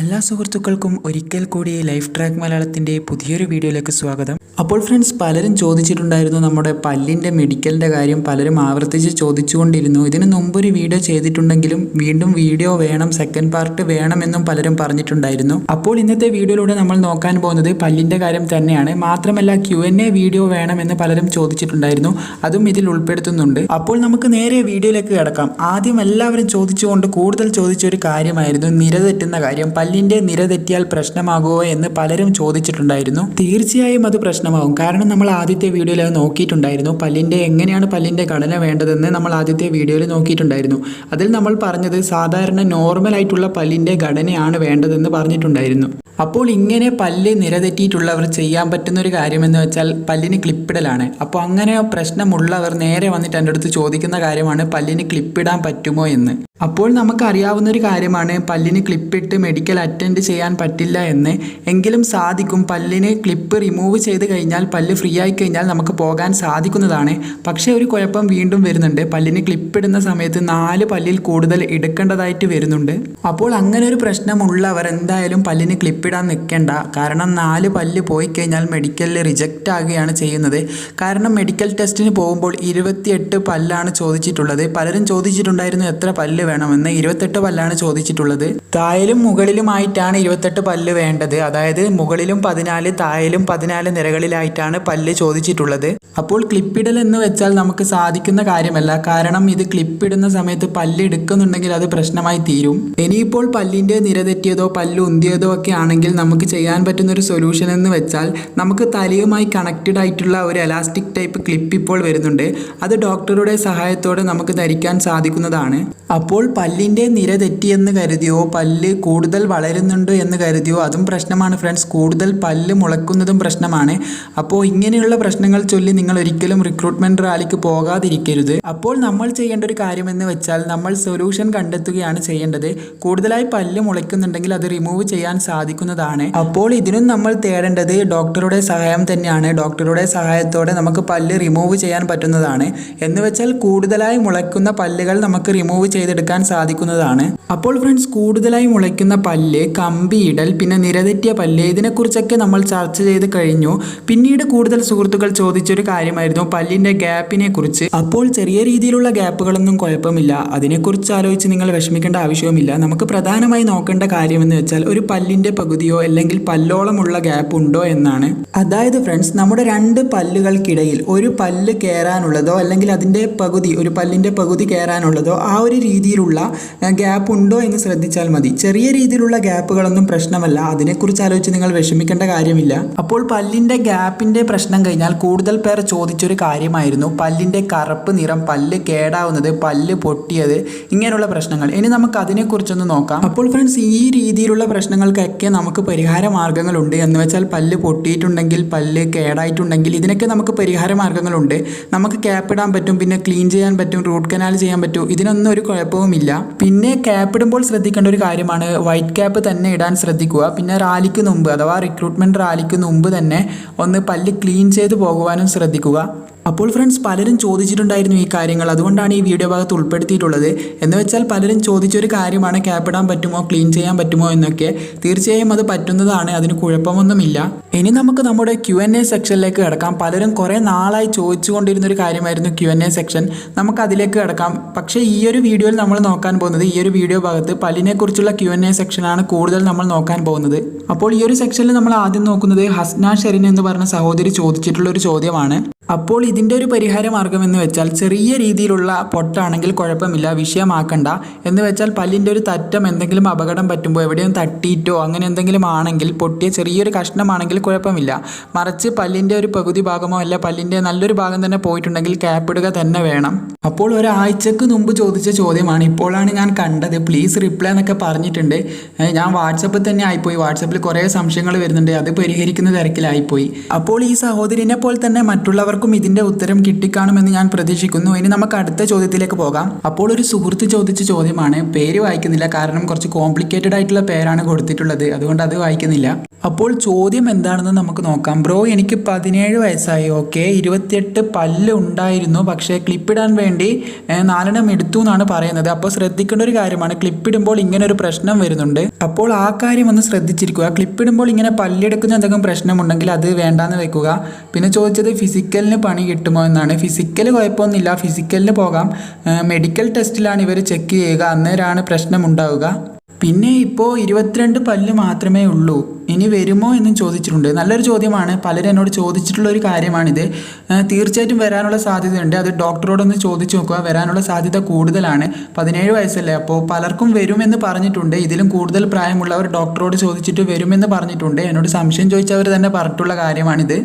എല്ലാ സുഹൃത്തുക്കൾക്കും ഒരിക്കൽ കൂടി ലൈഫ് ട്രാക്ക് മലയാളത്തിന്റെ പുതിയൊരു വീഡിയോയിലേക്ക് സ്വാഗതം. അപ്പോൾ ഫ്രണ്ട്സ് പലരും ചോദിച്ചിട്ടുണ്ടായിരുന്നു നമ്മുടെ പല്ലിന്റെ മെഡിക്കലിന്റെ കാര്യം. പലരും ആവർത്തിച്ച് ചോദിച്ചുകൊണ്ടിരുന്നു. ഇതിനു ഒരു വീഡിയോ ചെയ്തിട്ടുണ്ടെങ്കിലും വീണ്ടും വീഡിയോ വേണം സെക്കൻഡ് പാർട്ട് വേണമെന്നും പലരും പറഞ്ഞിട്ടുണ്ടായിരുന്നു. അപ്പോൾ ഇന്നത്തെ വീഡിയോയിലൂടെ നമ്മൾ നോക്കാൻ പോകുന്നത് പല്ലിന്റെ കാര്യം തന്നെയാണ്. മാത്രമല്ല ക്യു എൻ എ വീഡിയോ വേണമെന്ന് പലരും ചോദിച്ചിട്ടുണ്ടായിരുന്നു. അതും ഇതിൽ ഉൾപ്പെടുത്തുന്നുണ്ട്. അപ്പോൾ നമുക്ക് നേരെ വീഡിയോയിലേക്ക് കിടക്കാം. ആദ്യം എല്ലാവരും ചോദിച്ചുകൊണ്ട് കൂടുതൽ ചോദിച്ച ഒരു കാര്യമായിരുന്നു നിര തെറ്റുന്ന കാര്യം. പല്ലിന്റെ നിര തെറ്റിയാൽ പ്രശ്നമാകുമോ എന്ന് പലരും ചോദിച്ചിട്ടുണ്ടായിരുന്നു. തീർച്ചയായും അത് പ്രശ്നമാകും കാരണം നമ്മൾ ആദ്യത്തെ വീഡിയോയിൽ അത് നോക്കിയിട്ടുണ്ടായിരുന്നു. പല്ലിന്റെ എങ്ങനെയാണ് പല്ലിന്റെ ഘടന വേണ്ടതെന്ന് നമ്മൾ ആദ്യത്തെ വീഡിയോയിൽ നോക്കിയിട്ടുണ്ടായിരുന്നു. അതിൽ നമ്മൾ പറഞ്ഞത് സാധാരണ നോർമൽ ആയിട്ടുള്ള പല്ലിന്റെ ഘടനയാണ് വേണ്ടതെന്ന് പറഞ്ഞിട്ടുണ്ടായിരുന്നു. അപ്പോൾ ഇങ്ങനെ പല്ല് നിരതെറ്റിയിട്ടുള്ളവർ ചെയ്യാൻ പറ്റുന്ന ഒരു കാര്യമെന്ന് വെച്ചാൽ പല്ലിന് ക്ലിപ്പിടലാണ്. അപ്പോൾ അങ്ങനെ പ്രശ്നമുള്ളവർ നേരെ വന്നിട്ട് എന്റെ അടുത്ത് ചോദിക്കുന്ന കാര്യമാണ് പല്ലിന് ക്ലിപ്പിടാൻ പറ്റുമോ എന്ന്. അപ്പോൾ നമുക്കറിയാവുന്ന ഒരു കാര്യമാണ് പല്ലിന് ക്ലിപ്പിട്ട് മെഡിക്കൽ അറ്റൻഡ് ചെയ്യാൻ പറ്റില്ല എന്ന്. എങ്കിലും സാധിക്കും പല്ലിന് ക്ലിപ്പ് റിമൂവ് ചെയ്ത് കഴിഞ്ഞാൽ പല്ല് ഫ്രീ ആയി കഴിഞ്ഞാൽ നമുക്ക് പോകാൻ സാധിക്കുന്നതാണ്. പക്ഷേ ഒരു കുഴപ്പം വീണ്ടും വരുന്നുണ്ട്. പല്ലിന് ക്ലിപ്പിടുന്ന സമയത്ത് നാല് പല്ലിൽ കൂടുതൽ എടുക്കേണ്ടതായിട്ട് വരുന്നുണ്ട്. അപ്പോൾ അങ്ങനെ ഒരു പ്രശ്നമുള്ളവർ എന്തായാലും പല്ലിന് ക്ലിപ്പിടാൻ നിൽക്കേണ്ട. കാരണം നാല് പല്ല് പോയി കഴിഞ്ഞാൽ മെഡിക്കലിൽ റിജക്റ്റ് ആകുകയാണ് ചെയ്യുന്നത്. കാരണം മെഡിക്കൽ ടെസ്റ്റിന് പോകുമ്പോൾ ഇരുപത്തിയെട്ട് പല്ലാണ് ചോദിച്ചിട്ടുള്ളത്. പലരും ചോദിച്ചിട്ടുണ്ടായിരുന്നു എത്ര പല്ല് വേണമെന്ന് ഇരുപത്തെട്ട് പല്ലാണ് ചോദിച്ചിട്ടുള്ളത്. തായലും മുകളിലുമായിട്ടാണ് ഇരുപത്തെട്ട് പല്ല് വേണ്ടത്. അതായത് മുകളിലും പതിനാല് തായലും പതിനാല് നിരകളിലായിട്ടാണ് പല്ല് ചോദിച്ചിട്ടുള്ളത്. അപ്പോൾ ക്ലിപ്പിടൽ എന്ന് വെച്ചാൽ നമുക്ക് സാധിക്കുന്ന കാര്യമല്ല. കാരണം ഇത് ക്ലിപ്പിടുന്ന സമയത്ത് പല്ല് എടുക്കുന്നുണ്ടെങ്കിൽ അത് പ്രശ്നമായി തീരും. ഇനിയിപ്പോൾ പല്ലിന്റെ നിര തെറ്റിയതോ പല്ല് ഉന്തിയതോ ഒക്കെ ആണെങ്കിൽ നമുക്ക് ചെയ്യാൻ പറ്റുന്ന ഒരു സൊല്യൂഷൻ എന്ന് വെച്ചാൽ നമുക്ക് തലയുമായി കണക്റ്റഡ് ആയിട്ടുള്ള ഒരു എലാസ്റ്റിക് ടൈപ്പ് ക്ലിപ്പ് ഇപ്പോൾ വരുന്നുണ്ട്. അത് ഡോക്ടറുടെ സഹായത്തോടെ നമുക്ക് ധരിക്കാൻ സാധിക്കുന്നതാണ്. അപ്പോൾ പല്ലിന്റെ നിര തെറ്റിയെന്ന് കരുതിയോ? പല്ല് കൂടുതൽ വളരുന്നുണ്ട് എന്ന് കരുതിയോ? അതും പ്രശ്നമാണ് ഫ്രണ്ട്സ്. കൂടുതൽ പല്ല് മുളക്കുന്നതും പ്രശ്നമാണ്. അപ്പോൾ ഇങ്ങനെയുള്ള പ്രശ്നങ്ങൾ ചൊല്ലി നിങ്ങൾ ഒരിക്കലും റിക്രൂട്ട്മെന്റ് റാലിക്ക് പോകാതിരിക്കരുത്. അപ്പോൾ നമ്മൾ ചെയ്യേണ്ട ഒരു കാര്യം എന്ന് വെച്ചാൽ നമ്മൾ സൊല്യൂഷൻ കണ്ടെത്തുകയാണ് ചെയ്യേണ്ടത്. കൂടുതലായി പല്ല് മുളയ്ക്കുന്നുണ്ടെങ്കിൽ അത് റിമൂവ് ചെയ്യാൻ സാധിക്കുന്നതാണ്. അപ്പോൾ ഇതിനും നമ്മൾ തേടേണ്ടത് ഡോക്ടറുടെ സഹായം തന്നെയാണ്. ഡോക്ടറുടെ സഹായത്തോടെ നമുക്ക് പല്ല് റിമൂവ് ചെയ്യാൻ പറ്റുന്നതാണ്. എന്ന് വെച്ചാൽ കൂടുതലായി മുളയ്ക്കുന്ന പല്ലുകൾ നമുക്ക് റിമൂവ് ചെയ്തെടുക്കാൻ സാധിക്കുന്നതാണ്. അപ്പോൾ ഫ്രണ്ട്സ് കൂടുതലായി മുളയ്ക്കുന്ന പല്ല് കമ്പിയിടൽ പിന്നെ നിരതെറ്റിയ പല്ല് ഇതിനെക്കുറിച്ചൊക്കെ നമ്മൾ ചർച്ച ചെയ്ത് കഴിഞ്ഞു. പിന്നീട് കൂടുതൽ സുഹൃത്തുക്കൾ ചോദിച്ചൊരു കാര്യമായിരുന്നു പല്ലിന്റെ ഗ്യാപ്പിനെ കുറിച്ച് അപ്പോൾ ചെറിയ രീതിയിലുള്ള ഗ്യാപ്പുകളൊന്നും കുഴപ്പമില്ല. അതിനെക്കുറിച്ച് ആലോചിച്ച് നിങ്ങൾ വിഷമിക്കേണ്ട ആവശ്യവുമില്ല. നമുക്ക് പ്രധാനമായി നോക്കേണ്ട കാര്യമെന്ന് വെച്ചാൽ ഒരു പല്ലിന്റെ പകുതിയോ അല്ലെങ്കിൽ പല്ലോളമുള്ള ഗ്യാപ്പ് ഉണ്ടോ എന്നാണ്. അതായത് ഫ്രണ്ട്സ് നമ്മുടെ രണ്ട് പല്ലുകൾക്കിടയിൽ ഒരു പല്ല് കയറാനുള്ളതോ അല്ലെങ്കിൽ അതിന്റെ പകുതി ഒരു പല്ലിന്റെ പകുതി കയറാനുള്ളതോ ആ ഒരു രീതിയിലുള്ള ഗ്യാപ്പ് ഉണ്ടോ എന്ന് ശ്രദ്ധിച്ചാൽ മതി. ചെറിയ രീതിയിലുള്ള ഗ്യാപ്പുകളൊന്നും പ്രശ്നമല്ല. അതിനെക്കുറിച്ച് ആലോചിച്ച് നിങ്ങൾ വിഷമിക്കേണ്ട കാര്യമില്ല. അപ്പോൾ പല്ലിന്റെ ഗ്യാപ്പിന്റെ പ്രശ്നം കഴിഞ്ഞാൽ കൂടുതൽ പേർ ചോദിച്ചൊരു കാര്യമായിരുന്നു. പല്ലിന്റെ കറുപ്പ് നിറം പല്ല് കേടാവുന്നത് പല്ല് പൊട്ടിയത് ഇങ്ങനെയുള്ള പ്രശ്നങ്ങൾ. ഇനി നമുക്ക് അതിനെക്കുറിച്ചൊന്ന് നോക്കാം. അപ്പോൾ ഫ്രണ്ട്സ് ഈ രീതിയിലുള്ള പ്രശ്നങ്ങൾക്കൊക്കെ നമുക്ക് പരിഹാര മാർഗങ്ങളുണ്ട്. എന്ന് വെച്ചാൽ പല്ല് പൊട്ടിയിട്ടുണ്ടെങ്കിൽ പല്ല് കേടായിട്ടുണ്ടെങ്കിൽ ഇതിനൊക്കെ നമുക്ക് പരിഹാര മാർഗങ്ങളുണ്ട്. നമുക്ക് ക്യാപ്പ് ഇടാൻ പറ്റും പിന്നെ ക്ലീൻ ചെയ്യാൻ പറ്റും റൂട്ട് കനാൽ ചെയ്യാൻ പറ്റും. ഇതിനൊന്നും ഒരു കുഴപ്പവുമില്ല പിന്നെ ക്യാപ്പ് ഇടുമ്പോൾ ശ്രദ്ധിക്കേണ്ട ഒരു കാര്യമാണ് വൈറ്റ് ക്യാപ്പ് തന്നെ ഇടാൻ ശ്രദ്ധിക്കുക. പിന്നെ റാലിക്ക് മുമ്പ് അഥവാ റിക്രൂട്ട്മെന്റ് റാലിക്ക് മുമ്പ് തന്നെ ഒന്ന് പല്ല് ക്ലീൻ ചെയ്ത് പോകുവാനും ശ്രദ്ധിക്കുക. അപ്പോൾ ഫ്രണ്ട്സ് പലരും ചോദിച്ചിട്ടുണ്ടായിരുന്നു ഈ കാര്യങ്ങൾ. അതുകൊണ്ടാണ് ഈ വീഡിയോ ഭാഗത്ത് ഉൾപ്പെടുത്തിയിട്ടുള്ളത്. എന്ന് വെച്ചാൽ പലരും ചോദിച്ചൊരു കാര്യമാണ് ക്യാപ്പ് ഇടാൻ പറ്റുമോ ക്ലീൻ ചെയ്യാൻ പറ്റുമോ എന്നൊക്കെ. തീർച്ചയായും അത് പറ്റുന്നതാണ് അതിന് കുഴപ്പമൊന്നുമില്ല. ഇനി നമുക്ക് നമ്മുടെ ക്യു എൻ എ സെക്ഷനിലേക്ക് കിടക്കാം. പലരും കുറേ നാളായി ചോദിച്ചുകൊണ്ടിരുന്ന ഒരു കാര്യമായിരുന്നു ക്യു എൻ എ സെക്ഷൻ നമുക്ക് അതിലേക്ക് കിടക്കാം. പക്ഷേ ഈ ഒരു വീഡിയോയിൽ നമ്മൾ നോക്കാൻ പോകുന്നത് ഈ ഒരു വീഡിയോ ഭാഗത്ത് പല്ലിനെക്കുറിച്ചുള്ള ക്യു എൻ എ സെക്ഷനാണ് കൂടുതൽ നമ്മൾ നോക്കാൻ പോകുന്നത്. അപ്പോൾ ഈ ഒരു സെക്ഷനിൽ നമ്മൾ ആദ്യം നോക്കുന്നത് ഹസ്ന ഷെറിൻ എന്ന് പറഞ്ഞ സഹോദരി ചോദിച്ചിട്ടുള്ള ഒരു ചോദ്യമാണ്. അപ്പോൾ ഇതിന്റെ ഒരു പരിഹാര മാർഗം എന്ന് വെച്ചാൽ ചെറിയ രീതിയിലുള്ള പൊട്ടാണെങ്കിൽ കുഴപ്പമില്ല വിഷയമാക്കണ്ട എന്ന് വെച്ചാൽ പല്ലിന്റെ ഒരു തറ്റം എന്തെങ്കിലും അപകടം പറ്റുമ്പോൾ എവിടെയും തട്ടിയിട്ടോ അങ്ങനെ എന്തെങ്കിലും ആണെങ്കിൽ പൊട്ടിയ ചെറിയൊരു കഷ്ണമാണെങ്കിൽ കുഴപ്പമില്ല. മറിച്ച് പല്ലിന്റെ ഒരു പകുതി ഭാഗമോ അല്ല പല്ലിന്റെ നല്ലൊരു ഭാഗം തന്നെ പോയിട്ടുണ്ടെങ്കിൽ ക്യാപ്പിടുക തന്നെ വേണം. അപ്പോൾ ഒരാഴ്ചക്ക് മുമ്പ് ചോദിച്ച ചോദ്യമാണ് ഇപ്പോഴാണ് ഞാൻ കണ്ടത്. പ്ലീസ് റിപ്ലൈ എന്നൊക്കെ പറഞ്ഞിട്ടുണ്ട്. ഞാൻ വാട്സപ്പിൽ തന്നെ ആയിപ്പോയി. വാട്സപ്പിൽ കുറേ സംശയങ്ങൾ വരുന്നുണ്ട്. അത് പരിഹരിക്കുന്ന തിരക്കിലായിപ്പോയി. അപ്പോൾ ഈ സഹോദരിനെ പോലെ തന്നെ മറ്റുള്ളവർക്കും ഇതിന്റെ ഉത്തരം കിട്ടിക്കാണുമെന്ന് ഞാൻ പ്രതീക്ഷിക്കുന്നു. ഇനി നമുക്ക് അടുത്ത ചോദ്യത്തിലേക്ക് പോകാം. അപ്പോൾ ഒരു സുഹൃത്ത് ചോദിച്ച ചോദ്യമാണ് പേര് വായിക്കുന്നില്ല കാരണം കുറച്ച് കോംപ്ലിക്കേറ്റഡ് ആയിട്ടുള്ള പേരാണ് കൊടുത്തിട്ടുള്ളത് അതുകൊണ്ട് അത് വായിക്കുന്നില്ല. അപ്പോൾ ചോദ്യം എന്താണെന്ന് നമുക്ക് നോക്കാം. ബ്രോ എനിക്ക് പതിനേഴ് വയസ്സായി ഓക്കെ? ഇരുപത്തിയെട്ട് പല്ല് ഉണ്ടായിരുന്നു പക്ഷേ ക്ലിപ്പിടാൻ വേണ്ടി നാലെണ്ണം എടുത്തു എന്നാണ് പറയുന്നത്. അപ്പോൾ ശ്രദ്ധിക്കേണ്ട ഒരു കാര്യമാണ് ക്ലിപ്പിടുമ്പോൾ ഇങ്ങനെ ഒരു പ്രശ്നം വരുന്നുണ്ട്. അപ്പോൾ ആ കാര്യം ഒന്ന് ശ്രദ്ധിച്ചിരിക്കുക. ക്ലിപ്പിടുമ്പോൾ ഇങ്ങനെ പല്ലെടുക്കുന്ന എന്തെങ്കിലും പ്രശ്നമുണ്ടെങ്കിൽ അത് വേണ്ടാന്ന് വെക്കുക. പിന്നെ ചോദിച്ചത് ഫിസിക്കലിന് പണി കിട്ടുമോ എന്നാണ്. ഫിസിക്കൽ കുഴപ്പമൊന്നുമില്ല. ഫിസിക്കലിന് പോകാം. മെഡിക്കൽ ടെസ്റ്റിലാണ് ഇവർ ചെക്ക് ചെയ്യുക. അന്നേരമാണ് പ്രശ്നമുണ്ടാവുക. പിന്നെ ഇപ്പോൾ ഇരുപത്തിരണ്ട് പല്ല് മാത്രമേ ഉള്ളൂ. ഇനി വരുമോ എന്നും ചോദിച്ചിട്ടുണ്ട്. നല്ലൊരു ചോദ്യമാണ്. പലരും എന്നോട് ചോദിച്ചിട്ടുള്ള ഒരു കാര്യമാണിത് തീർച്ചയായിട്ടും വരാനുള്ള സാധ്യതയുണ്ട്. അത് ഡോക്ടറോടൊന്ന് ചോദിച്ചു നോക്കുക. വരാനുള്ള സാധ്യത കൂടുതലാണ്. പതിനേഴ് വയസ്സല്ലേ? അപ്പോൾ പലർക്കും വരുമെന്ന് പറഞ്ഞിട്ടുണ്ട്. ഇതിലും കൂടുതൽ പ്രായമുള്ളവർ ഡോക്ടറോട് ചോദിച്ചിട്ട് വരുമെന്ന് പറഞ്ഞിട്ടുണ്ട്. എന്നോട് സംശയം ചോദിച്ചവർ തന്നെ പറഞ്ഞിട്ടുള്ള കാര്യമാണിത്.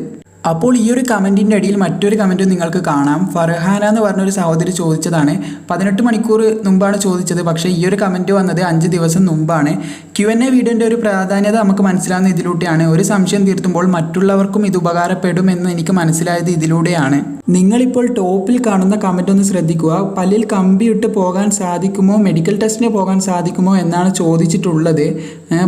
അപ്പോൾ ഈ ഒരു കമന്റിന്റെ അടിയിൽ മറ്റൊരു കമന്റും നിങ്ങൾക്ക് കാണാം. ഫർഹാന എന്ന് പറഞ്ഞൊരു സഹോദരി ചോദിച്ചതാണ്. പതിനെട്ട് മണിക്കൂർ മുമ്പാണ് ചോദിച്ചത്. പക്ഷേ ഈ ഒരു കമന്റ് വന്നത് അഞ്ച് ദിവസം മുമ്പാണ്. ക്യു എൻ എ വീഡിയോന്റെ ഒരു പ്രാധാന്യത നമുക്ക് മനസ്സിലാകുന്ന ഇതിലൂടെയാണ്. ഒരു സംശയം തീർത്തുമ്പോൾ മറ്റുള്ളവർക്കും ഇത് ഉപകാരപ്പെടും എന്ന് എനിക്ക് മനസ്സിലായത് ഇതിലൂടെയാണ്. നിങ്ങളിപ്പോൾ ടോപ്പിൽ കാണുന്ന കമന്റ് ഒന്ന് ശ്രദ്ധിക്കുക. പല്ലിൽ കമ്പിയിട്ട് പോകാൻ സാധിക്കുമോ? മെഡിക്കൽ ടെസ്റ്റിന് പോകാൻ സാധിക്കുമോ എന്നാണ് ചോദിച്ചിട്ടുള്ളത്.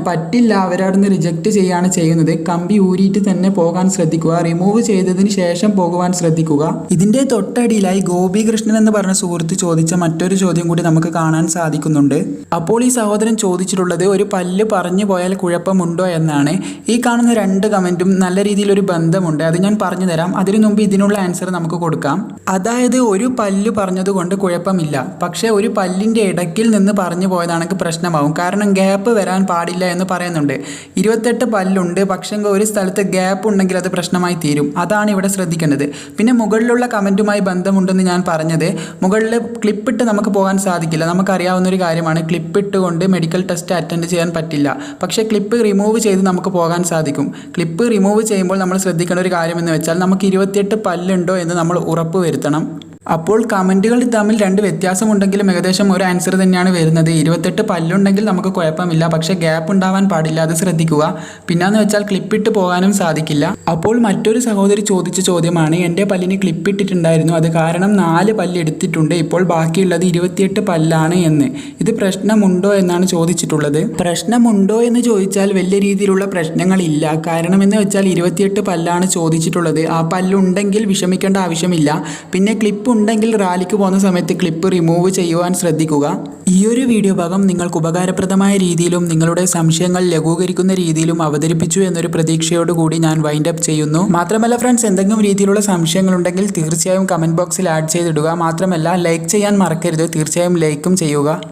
പറ്റില്ല. അവരവിടുന്ന് റിജക്റ്റ് ചെയ്യാണ് ചെയ്യുന്നത്. കമ്പി ഊരിയിട്ട് തന്നെ പോകാൻ ശ്രദ്ധിക്കുക. റിമൂവ് ചെയ്തതിന് ശേഷം പോകുവാൻ ശ്രദ്ധിക്കുക. ഇതിന്റെ തൊട്ടടിയിലായി ഗോപികൃഷ്ണൻ എന്ന് പറഞ്ഞ സുഹൃത്ത് ചോദിച്ച മറ്റൊരു ചോദ്യം കൂടി നമുക്ക് കാണാൻ സാധിക്കുന്നുണ്ട്. അപ്പോൾ ഈ സഹോദരൻ ചോദിച്ചിട്ടുള്ളത് ഒരു പല്ല് പറഞ്ഞു പോയാൽ കുഴപ്പമുണ്ടോ എന്നാണ്. ഈ കാണുന്ന രണ്ട് കമന്റും നല്ല രീതിയിലൊരു ബന്ധമുണ്ട്. അത് ഞാൻ പറഞ്ഞു തരാം. അതിനു മുമ്പ് ഇതിനുള്ള ആൻസർ നമുക്ക് കൊടുക്കാം. അതായത് ഒരു പല്ല് പറഞ്ഞതുകൊണ്ട് കുഴപ്പമില്ല. പക്ഷേ ഒരു പല്ലിന്റെ ഇടയ്ക്കിൽ നിന്ന് പറഞ്ഞു പോയതാണെങ്കിൽ പ്രശ്നമാവും. കാരണം ഗ്യാപ്പ് വരാൻ പാടില്ല എന്ന് പറയുന്നുണ്ട്. ഇരുപത്തെട്ട് പല്ലുണ്ട്. പക്ഷേ ഒരു സ്ഥലത്ത് ഗ്യാപ്പ് ഉണ്ടെങ്കിൽ അത് പ്രശ്നമായി തീരും. അതാണ് ഇവിടെ ശ്രദ്ധിക്കേണ്ടത്. പിന്നെ മുകളിലുള്ള കമന്റുമായി ബന്ധമുണ്ടെന്ന് ഞാൻ പറഞ്ഞത്. മുകളിൽ ക്ലിപ്പിട്ട് നമുക്ക് പോകാൻ സാധിക്കില്ല. നമുക്കറിയാവുന്ന ഒരു കാര്യമാണ്. ക്ലിപ്പിട്ട് കൊണ്ട് മെഡിക്കൽ ടെസ്റ്റ് അറ്റൻഡ് ചെയ്യാൻ പറ്റില്ല. പക്ഷേ ക്ലിപ്പ് റിമൂവ് ചെയ്ത് നമുക്ക് പോകാൻ സാധിക്കും. ക്ലിപ്പ് റിമൂവ് ചെയ്യുമ്പോൾ നമ്മൾ ശ്രദ്ധിക്കേണ്ട ഒരു കാര്യം എന്ന് വെച്ചാൽ നമുക്ക് ഇരുപത്തിയെട്ട് പല്ലുണ്ടോ എന്ന് നമ്മൾ ഉറപ്പ് വരുത്തണം. അപ്പോൾ കമന്റുകൾ തമ്മിൽ രണ്ട് വ്യത്യാസമുണ്ടെങ്കിലും ഏകദേശം ഒരു ആൻസർ തന്നെയാണ് വരുന്നത്. ഇരുപത്തെട്ട് പല്ലുണ്ടെങ്കിൽ നമുക്ക് കുഴപ്പമില്ല. പക്ഷേ ഗ്യാപ്പ് ഉണ്ടാവാൻ പാടില്ല. അത് ശ്രദ്ധിക്കുക. പിന്നെന്ന് വെച്ചാൽ ക്ലിപ്പിട്ട് പോകാനും സാധിക്കില്ല. അപ്പോൾ മറ്റൊരു സഹോദരി ചോദിച്ച ചോദ്യമാണ് എന്റെ പല്ലിന് ക്ലിപ്പിട്ടിട്ടുണ്ടായിരുന്നു അത് കാരണം നാല് പല്ല് എടുത്തിട്ടുണ്ട്. ഇപ്പോൾ ബാക്കിയുള്ളത് ഇരുപത്തിയെട്ട് പല്ലാണ് എന്ന്. ഇത് പ്രശ്നമുണ്ടോ എന്നാണ് ചോദിച്ചിട്ടുള്ളത്. പ്രശ്നമുണ്ടോ എന്ന് ചോദിച്ചാൽ വലിയ രീതിയിലുള്ള പ്രശ്നങ്ങളില്ല. കാരണം എന്ന് വെച്ചാൽ ഇരുപത്തിയെട്ട് പല്ലാണ് ചോദിച്ചിട്ടുള്ളത്. ആ പല്ലുണ്ടെങ്കിൽ വിഷമിക്കേണ്ട ആവശ്യമില്ല. പിന്നെ ക്ലിപ്പ് ഉണ്ടെങ്കിൽ റാലിക്ക് പോകുന്ന സമയത്ത് ക്ലിപ്പ് റിമൂവ് ചെയ്യുവാൻ ശ്രദ്ധിക്കുക. ഈ ഒരു വീഡിയോ ഭാഗം നിങ്ങൾക്ക് ഉപകാരപ്രദമായ രീതിയിലും നിങ്ങളുടെ സംശയങ്ങൾ ലഘൂകരിക്കുന്ന രീതിയിലും അവതരിപ്പിച്ചു എന്നൊരു പ്രതീക്ഷയോടുകൂടി ഞാൻ വൈൻഡ് അപ്പ് ചെയ്യുന്നു. മാത്രമല്ല ഫ്രണ്ട്സ് എന്തെങ്കിലും രീതിയിലുള്ള സംശയങ്ങളുണ്ടെങ്കിൽ തീർച്ചയായും കമന്റ് ബോക്സിൽ ആഡ് ചെയ്തിടുക. മാത്രമല്ല ലൈക്ക് ചെയ്യാൻ മറക്കരുത്. തീർച്ചയായും ലൈക്കും ചെയ്യുക.